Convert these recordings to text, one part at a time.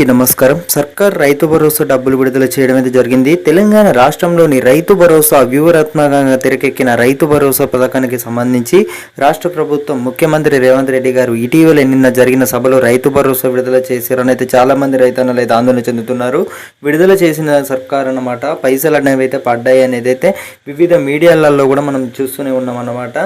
అందరికీ నమస్కారం. సర్కార్ రైతు భరోసా డబ్బులు విడుదల చేయడం అయితే జరిగింది. తెలంగాణ రాష్ట్రంలోని రైతు భరోసా వ్యూహరత్మకంగా తెరకెక్కిన రైతు భరోసా పథకానికి సంబంధించి రాష్ట్ర ప్రభుత్వం ముఖ్యమంత్రి రేవంత్ రెడ్డి గారు ఇటీవల నిన్న జరిగిన సభలో రైతు భరోసా విడుదల చేశారని అయితే చాలా మంది రైతన్నలు అయితే ఆందోళన చెందుతున్నారు. విడుదల చేసిన సర్కార్ అన్నమాట పైసలు అనేవి అయితే పడ్డాయి అనేది అయితే వివిధ మీడియాలలో కూడా మనం చూస్తూనే ఉన్నాం అన్నమాట.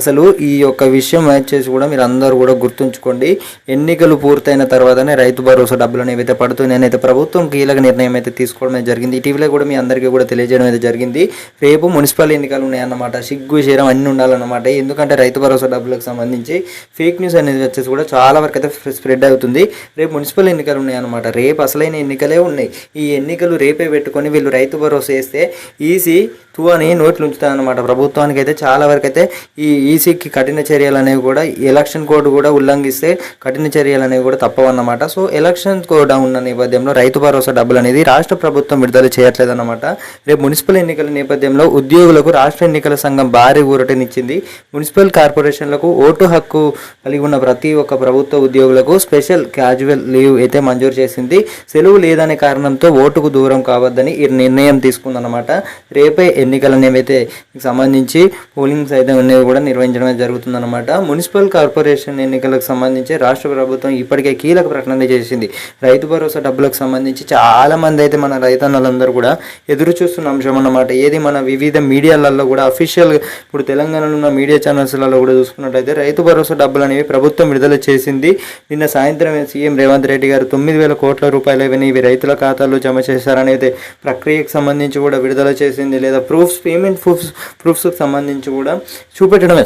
అసలు ఈ యొక్క విషయం వచ్చేసి కూడా మీరు అందరూ కూడా గుర్తుంచుకోండి. ఎన్నికలు పూర్తయిన తర్వాతనే రైతు భరోసా డబ్బులు అనేవి అయితే పడుతూ నేనైతే ప్రభుత్వం కీలక నిర్ణయం అయితే తీసుకోవడం జరిగింది. ఇటీవల కూడా మీ అందరికీ కూడా తెలియజేయడం అయితే జరిగింది. రేపు మున్సిపల్ ఎన్నికలు ఉన్నాయన్నమాట. సిగ్గు శరం అన్ని ఉండాలన్నమాట. ఎందుకంటే రైతు భరోసా డబ్బులకు సంబంధించి ఫేక్ న్యూస్ అనేది వచ్చేసి కూడా చాలా వరకు అయితే స్ప్రెడ్ అవుతుంది. రేపు మున్సిపల్ ఎన్నికలు ఉన్నాయన్నమాట. రేపు అసలైన ఎన్నికలే ఉన్నాయి. ఈ ఎన్నికలు రేపే పెట్టుకొని వీళ్ళు రైతు భరోసా వేస్తే ఈసీ తూ అని నోట్లు ఉంచుతాయన్నమాట. ప్రభుత్వానికి అయితే చాలా వరకు అయితే ఈ ఈసీకి కఠిన చర్యలు అనేవి కూడా ఎలక్షన్ కోడ్ కూడా ఉల్లంఘిస్తే కఠిన చర్యలు అనేవి కూడా తప్పవన్నమాట. సో ఎలక్షన్ కోడ్ ఉన్న నేపథ్యంలో రైతు భరోసా డబ్బులు అనేది రాష్ట్ర ప్రభుత్వం విడుదల చేయట్లేదన్నమాట. రేపు మున్సిపల్ ఎన్నికల నేపథ్యంలో ఉద్యోగులకు రాష్ట్ర ఎన్నికల సంఘం భారీ ఊరటనిచ్చింది. మున్సిపల్ కార్పొరేషన్లకు ఓటు హక్కు కలిగి ఉన్న ప్రతి ఒక్క ప్రభుత్వ ఉద్యోగులకు స్పెషల్ క్యాజువల్ లీవ్ అయితే మంజూరు చేసింది. సెలవు లేదనే కారణంతో ఓటుకు దూరం కావద్దని ఈ నిర్ణయం తీసుకుందన్నమాట. రేపే ఎన్నికల నేమైతే సంబంధించి పోలింగ్స్ అయితే అనేవి కూడా నిర్వహించడం జరుగుతుందన్నమాట. మున్సిపల్ కార్పొరేషన్ ఎన్నికలకు సంబంధించి రాష్ట్ర ప్రభుత్వం ఇప్పటికే కీలక ప్రకటన చేసింది. రైతు భరోసా డబ్బులకు సంబంధించి చాలా మంది అయితే మన రైతన్నలందరూ కూడా ఎదురు చూస్తున్న అంశం అన్నమాట. ఏది మన వివిధ మీడియాలలో కూడా అఫీషియల్ ఇప్పుడు తెలంగాణలో ఉన్న మీడియా ఛానల్స్లలో కూడా చూసుకున్నట్టయితే రైతు భరోసా డబ్బులు అనేవి ప్రభుత్వం విడుదల చేసింది. నిన్న సాయంత్రం సీఎం రేవంత్ రెడ్డి గారు తొమ్మిది వేల కోట్ల రూపాయలు ఇవన్నీ ఇవి రైతుల ఖాతాల్లో జమ చేశారని అయితే ప్రక్రియకు సంబంధించి కూడా విడుదల చేసింది లేదా ప్రూఫ్స్ పేమెంట్ ప్రూఫ్స్ ప్రూఫ్స్కి సంబంధించి కూడా చూపెట్టడమే.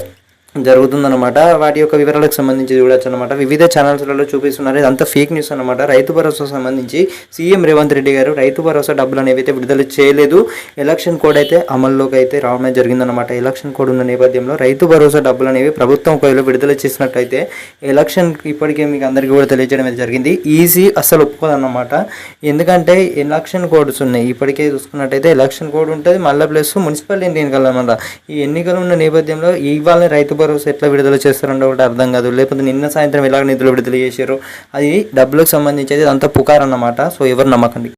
జరుగుతుందన్నమాట. వాటి యొక్క వివరాలకు సంబంధించి చూడొచ్చు అనమాట వివిధ ఛానల్స్లలో చూపిస్తున్నారు. ఇదంతా ఫేక్ న్యూస్ అనమాట రైతు భరోసా సంబంధించి సీఎం రేవంత్ రెడ్డి గారు రైతు భరోసా డబ్బులు అనేవి అయితే విడుదల చేయలేదు ఎలక్షన్ కోడ్ అయితే అమల్లోకి అయితే రావడం జరిగిందనమాట ఎలక్షన్ కోడ్ ఉన్న నేపథ్యంలో రైతు భరోసా డబ్బులు అనేవి ప్రభుత్వం ఒకవేళ విడుదల చేసినట్టయితే ఎలక్షన్ ఇప్పటికే మీకు అందరికీ కూడా తెలియజేయడం అయితే జరిగింది. ఈజీ అసలు ఒప్పుకోదన్నమాట. ఎందుకంటే ఎలక్షన్ కోడ్స్ ఉన్నాయి. ఇప్పటికే చూసుకున్నట్టయితే ఎలక్షన్ కోడ్ ఉంటుంది. మళ్ళీ ప్లస్ మున్సిపల్ ఎన్నికలు అనమాట ఈ ఎన్నికలు ఉన్న నేపథ్యంలో ఇవాళ రైతు భరోసా ఎట్లా విడుదల చేస్తారంటే ఒకటి అర్థం కాదు. లేకపోతే నిన్న సాయంత్రం ఎలాగ నిధులు విడుదల చేశారు అది డబ్బులకు సంబంధించి అది అంతా పుకార్ అన్నమాట సో ఎవరు నమ్మకండి.